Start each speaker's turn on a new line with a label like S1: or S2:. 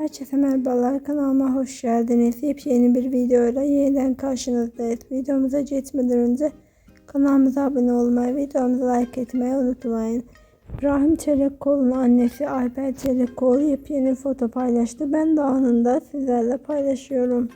S1: Herkese merhabalar kanalıma hoş geldiniz. Yepyeni bir videoyla yeniden karşınızdayız. Videomuza geçmeden önce kanalımıza abone olmayı, videomuza like etmeyi unutmayın. İbrahim Çelikkol'un annesi Ayber Çelikkol yepyeni foto paylaştı. Ben de anında sizlerle paylaşıyorum.